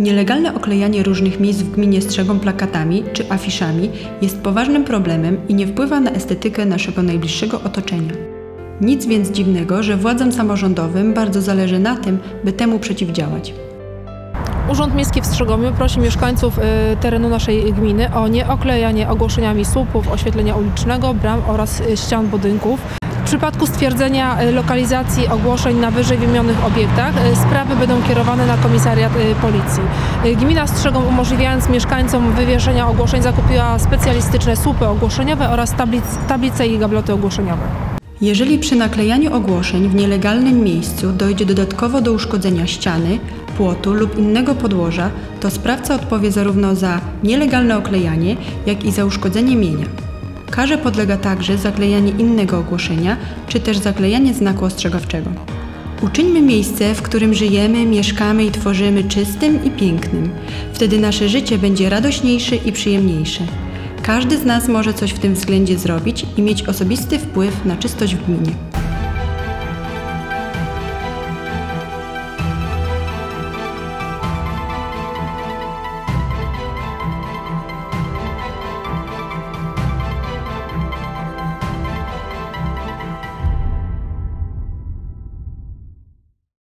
Nielegalne oklejanie różnych miejsc w gminie strzegą plakatami czy afiszami jest poważnym problemem i nie wpływa na estetykę naszego najbliższego otoczenia. Nic więc dziwnego, że władzom samorządowym bardzo zależy na tym, by temu przeciwdziałać. Urząd Miejski w Strzegomiu prosi mieszkańców y, terenu naszej gminy o nieoklejanie ogłoszeniami słupów oświetlenia ulicznego, bram oraz y, ścian budynków. Przypadku stwierdzenia y, lokalizacji ogłoszeń na wyżej wymienionych obiektach y, sprawy będą kierowane na komisariat y, policji. Gmina Strzegom umożliwiając mieszkańcom wywieszenia ogłoszeń zakupiła specjalistyczne słupy ogłoszeniowe oraz tablic, tablice i gabloty ogłoszeniowe. Jeżeli przy naklejaniu ogłoszeń w nielegalnym miejscu dojdzie dodatkowo do uszkodzenia ściany, płotu lub innego podłoża, to sprawca odpowie zarówno za nielegalne oklejanie, jak i za uszkodzenie mienia. Karze podlega także zaklejanie innego ogłoszenia, czy też zaklejanie znaku ostrzegawczego. Uczyńmy miejsce, w którym żyjemy, mieszkamy i tworzymy czystym i pięknym. Wtedy nasze życie będzie radośniejsze i przyjemniejsze. Każdy z nas może coś w tym względzie zrobić i mieć osobisty wpływ na czystość w gminie.